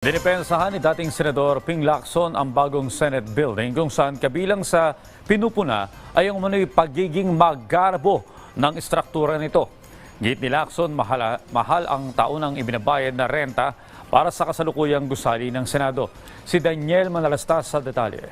Dinipensahan ni dating Senador Ping Lacson ang bagong Senate building kung saan kabilang sa pinupuna ay ang umano'y pagiging magarbo ng istruktura nito. Git ni Lacson, mahal, mahal ang taunang ibinabayad na renta para sa kasalukuyang gusali ng Senado. Si Daniel Manalastas sa detalye.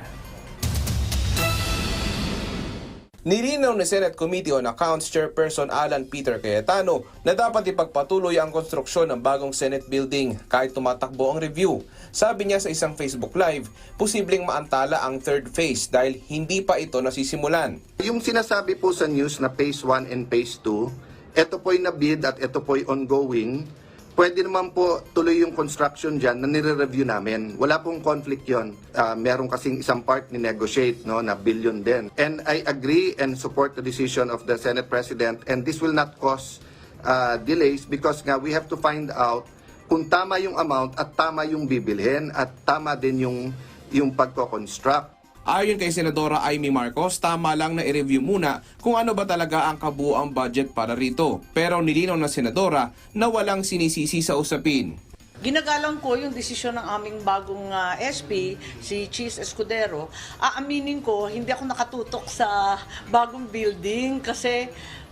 Nilinaw ni Senate Committee on Accounts Chairperson Alan Peter Cayetano na dapat ipagpatuloy ang konstruksyon ng bagong Senate building kahit tumatakbo ang review. Sabi niya sa isang Facebook Live, posibleng maantala ang third phase dahil hindi pa ito nasisimulan. Yung sinasabi po sa news na phase 1 and phase 2, ito po'y nabid at ito po'y ongoing. Pwede naman po tuloy yung construction dyan na nire-review namin. Wala pong conflict yon. Ah, meron kasing isang part ni negotiate no, na billion din. And I agree and support the decision of the Senate President and this will not cause ah, delays because nga we have to find out kung tama yung amount at tama yung bibilhin at tama din yung, yung pagko-construct. Ayon kay Senadora Amy Marcos, tama lang na i-review muna kung ano ba talaga ang kabuang budget para rito. Pero nilinaw ng Senadora na walang sinisisi sa usapin. Ginagalang ko yung desisyon ng aming bagong ah, SP, si Cheese Escudero. Aaminin ko, hindi ako nakatutok sa bagong building kasi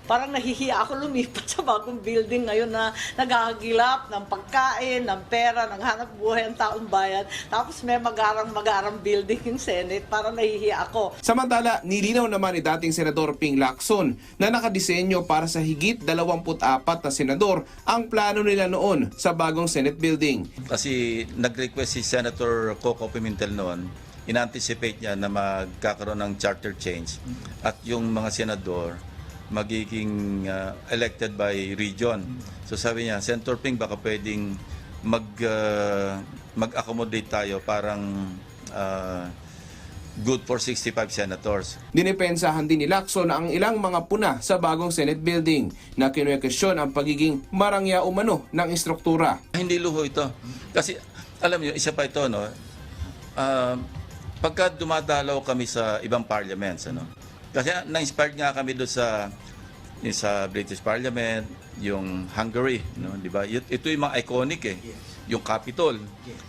parang nahihiya ako lumipat sa bagong building ngayon na naghahagilap ng pagkain, ng pera, ng hanap buhay ang taong bayan. Tapos may magarang-magarang building yung Senate, parang nahihiya ako. Samantala, nilinaw naman ni dating Senador Ping Lacson na nakadisenyo para sa higit 24 na senador ang plano nila noon sa bagong Senate building. Kasi nag-request si Senator Coco Pimentel noon, in-anticipate niya na magkakaroon ng charter change at yung mga senador magiging uh, elected by region. So sabi niya, Senator Ping, baka pwedeng mag, uh, mag-accommodate tayo parang uh, good for 65 senators. Dinipensahan din ni Lacson ang ilang mga puna sa bagong Senate building na kinwekesyon ang pagiging marangya umano ng istruktura. Hindi luho ito. Kasi alam niyo, isa pa ito, no? Ah, pagka dumadalaw kami sa ibang parliaments, ano? Kasi na-inspired nga kami doon sa yung sa British Parliament, yung Hungary, no, 'di ba? Ito yung mga iconic eh. Yung Capitol.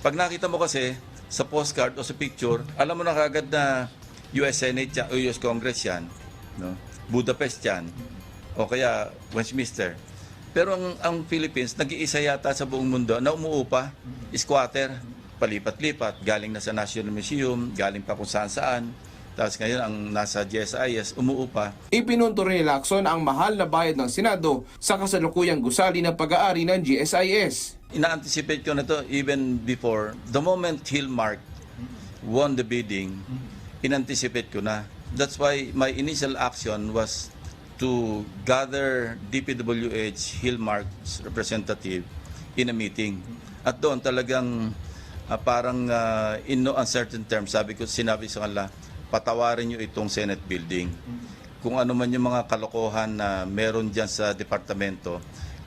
Pag nakita mo kasi sa postcard o sa picture, alam mo na kagad na US Senate yan, o US Congress yan, no? Budapest yan, o kaya Westminster. Pero ang, ang Philippines, nag-iisa yata sa buong mundo na umuupa, squatter, palipat-lipat, galing na sa National Museum, galing pa kung saan-saan. Tapos ngayon, ang nasa GSIS, umuupa. Ipinunto rin ni Lacson ang mahal na bayad ng Senado sa kasalukuyang gusali ng pag-aari ng GSIS. Ina-anticipate ko na to even before. The moment Hillmark won the bidding, in-anticipate ko na. That's why my initial action was to gather DPWH Hillmark's representative in a meeting. At doon talagang ah, parang ah, in no uncertain terms, sabi ko, sinabi sa kanila, patawarin nyo itong Senate building. Kung ano man yung mga kalokohan na meron dyan sa departamento,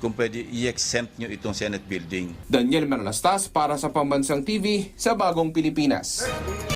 kung pwede i-exempt nyo itong Senate building. Daniel Manalastas para sa Pambansang TV sa Bagong Pilipinas.